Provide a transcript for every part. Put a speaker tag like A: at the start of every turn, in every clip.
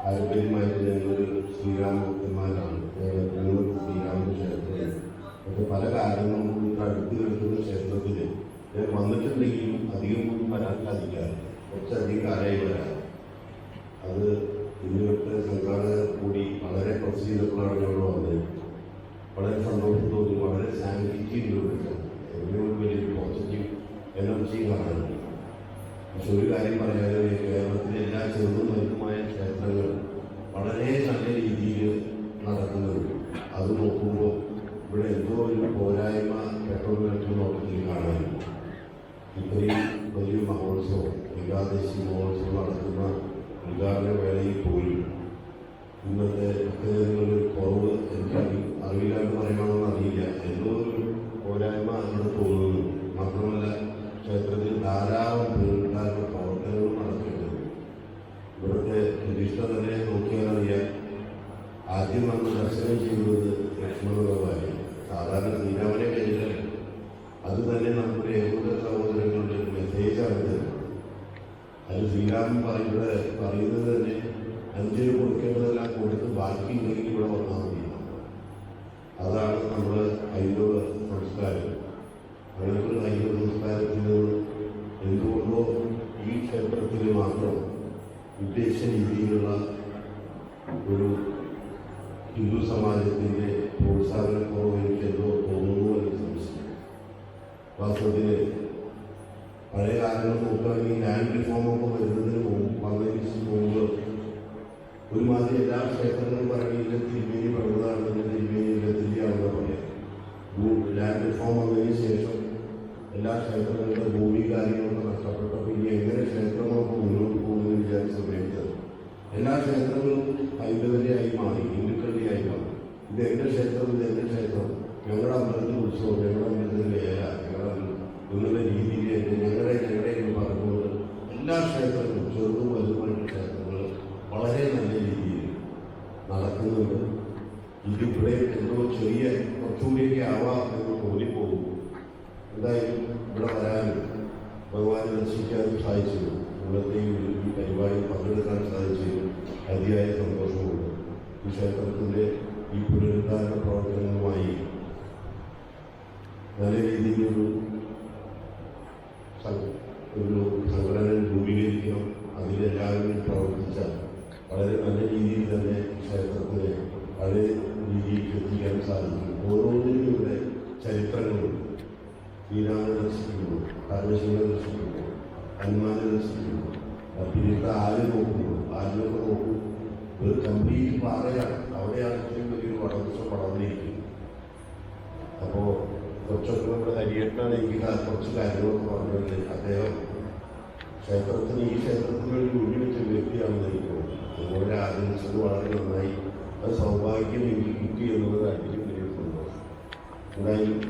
A: പാരമ്പര്യമായിട്ട് ഞങ്ങളൊരു ശ്രീരാമഭക്തന്മാരാണ് ഞങ്ങൾ ശ്രീരാമ ക്ഷേത്രത്തിൽ പക്ഷെ പല കാരണങ്ങൾ കൊണ്ട് അടുത്ത് കിടക്കുന്ന ക്ഷേത്രത്തിൽ ഞാൻ വന്നിട്ടുണ്ടെങ്കിലും അധികം ഒന്നും വരാൻ സാധിക്കാറില്ല കുറച്ചധികം കാലമായി വരാം അത് ഇന്നിവിടുത്തെ സംഘാടകർ കൂടി വളരെ പ്രസ് ചെയ്തപ്പോഴാണ് വളരെ സന്തോഷത്തോടെ വളരെ സാങ്കേതികതയിലൂടെ എന്നോട് വലിയൊരു പോസിറ്റീവ് എനർജി കാണാനുണ്ട് പക്ഷെ ഒരു കാര്യം പറയാതെ കേരളത്തിലെ എല്ലാ ചെറുതും വലുതുമായ ക്ഷേത്രങ്ങളും വളരെ നല്ല രീതിയിൽ നടക്കുന്നുണ്ട്. അത് നോക്കുമ്പോൾ ഇവിടെ എന്തോ ഒരു പോരായ്മ പെട്രോൾ നോക്കി കാണാനുണ്ട് ഇത്രയും വലിയ മഹോത്സവം ഏകാദശി മഹോത്സവം നടക്കുന്ന ഉദ്ഘാടന വേളയിൽ പോലും ഇന്നത്തെ ഭക്തജനങ്ങളുടെ ആദ്യം നമ്മൾ ദർശനം ചെയ്യുന്നത് ലക്ഷ്മണ സാധാരണ ശ്രീരാമനെ കഴിഞ്ഞാൽ അത് തന്നെ നമ്മുടെ ഏകോദര സഹോദരങ്ങളുടെ ഒരു മെസ്സേജാണ് ഇത്. അത് ശ്രീരാമൻ പറയുന്നത് പറയുന്നത് തന്നെ അഞ്ചിന് കൊടുക്കേണ്ടതെല്ലാം കൊടുത്ത് ബാക്കി ഉണ്ടെങ്കിൽ ഇവിടെ വന്നാൽ മതി. അതാണ് നമ്മുടെ ഹൈന്ദവ സംസ്കാരം. അങ്ങനത്തെ ഒരു ഹൈന്ദവ സംസ്കാരത്തിൽ നിന്ന് എന്തുകൊണ്ടോ ഈ ക്ഷേത്രത്തിൽ മാത്രം ഉദ്ദേശ രീതിയിലുള്ള ഒരു ഹിന്ദു സമാജത്തിന്റെ പ്രോത്സാഹനക്കുറവ് എനിക്ക് എന്റെ ക്ഷേത്രം ഞങ്ങളുടെ അമ്പലത്തിൽ ഉത്സവം ഞങ്ങളുടെ അമ്പലത്തിൽ വേല ഞങ്ങളുടെ നിങ്ങളുടെ രീതിയിൽ ഞങ്ങളുടെ ഞങ്ങളുടെ എന്ന് പറഞ്ഞുകൊണ്ട് എല്ലാ ക്ഷേത്രങ്ങളും ചെറുതും വലുതുമായിട്ട് ക്ഷേത്രങ്ങൾ വളരെ നല്ല രീതിയിൽ നടക്കുന്നുണ്ട്. ഇതിവിടെ എന്തോ ചെറിയ കുറച്ചുകൂടിയൊക്കെ ആവാം എന്ന് തോന്നിപ്പോകും. എന്തായാലും ഇവിടെ വരാനും ഭഗവാനെ ദർശിക്കാനും സാധിച്ചു ഇവിടത്തെയും ഈ പരിപാടി പങ്കെടുക്കാൻ സാധിച്ചു അതിയായ സന്തോഷമുണ്ട്. ഈ ക്ഷേത്രത്തിന്റെ ഈ പുനരുദ്ധാരണ പ്രവർത്തനങ്ങളുമായി നല്ല രീതിയിലൊരു ഒരു സംഘടന രൂപീകരിക്കണം. അതിലെല്ലാവരും പ്രവർത്തിച്ചാൽ വളരെ നല്ല രീതിയിൽ തന്നെ ക്ഷേത്രത്തിന് വളരെ രീതിയിൽ എത്തിക്കാൻ സാധിക്കും. ഓരോന്നിനും ഇവിടെ ചരിത്രങ്ങളുണ്ട്. ശ്രീരാമനെ ദർശിക്കുന്നു പരമശിവനെ ദർശിക്കുന്നു ഹനുമാനെ ദർശിക്കുന്നു പിന്നീട് ആര് നോക്കുന്നു ആരിലൊക്കെ നോക്കും ഒരു കംപ്ലീറ്റ് പാറയാണ് അവിടെയാണ് ഇത്രയും വലിയൊരു വടവൃക്ഷം വളർന്നിരിക്കുന്നത് അപ്പോൾ കുറച്ചൊക്കെ നമ്മുടെ ഹരിയേട്ടനാണ് എനിക്ക് കുറച്ച് കാര്യങ്ങളൊക്കെ പറഞ്ഞത് അദ്ദേഹം ക്ഷേത്രത്തിന് ഈ ക്ഷേത്രത്തിന് വേണ്ടി ഉള്ളിവെച്ച വ്യക്തിയാണെന്ന് എനിക്ക് തോന്നുന്നു അതുപോലെ ആദരിച്ചത് വളരെ നന്നായി അത് സൗഭാഗ്യം എനിക്ക് കിട്ടി എന്നുള്ളത് അതിലും വലിയ എന്തായാലും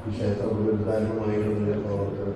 A: ഈ ക്ഷേത്ര പുനരുദ്ധാരണമായിട്ടുള്ള പ്രവർത്തനത്തിൽ